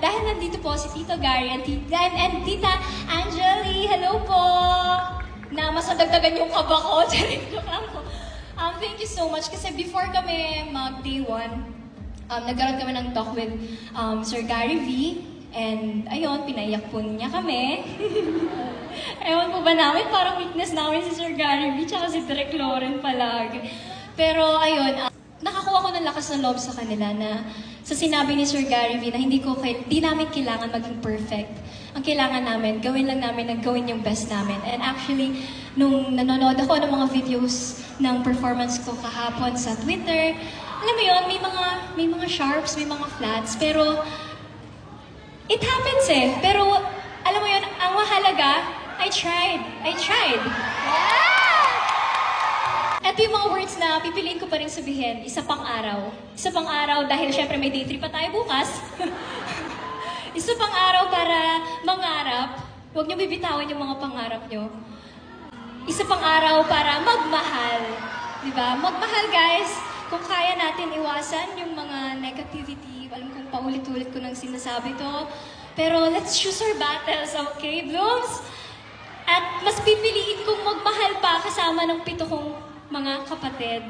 nandito po si Tito Gary and, Tita, and, Tita Angeli. Hello po! Na mas nadagdagan yung kaba ko. Um, thank you so much kasi before kami mag day one, um, nagkaroon kami ng talk with um, Sir Gary V. And ayun, pinaiyak po niya kami. Ewan po ba namin, parang weakness namin si Sir Gary V. Tsaka si Direk Lauren palagi. Pero ayun, nakakuha ko ng lakas ng loob sa kanila na sa sinabi ni Sir Gary V na hindi ko kay, di namin kailangan maging perfect. Ang kailangan namin, gawin lang namin ang gawin yung best namin. And actually, nung nanonood ako ng mga videos ng performance ko kahapon sa Twitter, alam mo yun, may mga, may mga sharps, may mga flats, pero it happens eh. Pero alam mo yun, ang mahalaga, I tried. I tried. Ito yung mga words na pipiliin ko pa rin sabihin, isa pang araw. Isa pang araw dahil syempre may day trip pa tayo bukas. isa pang araw para mangarap. Huwag niyo bibitawan yung mga pangarap niyo. Isa pang araw para magmahal. Di ba? Magmahal guys. Kung kaya natin iwasan yung mga negativity, alam kong paulit-ulit ko nang sinasabi to. Pero let's choose our battles, okay, Blooms? At mas pipiliin kong magmahal pa kasama ng pito kong mga kapatid.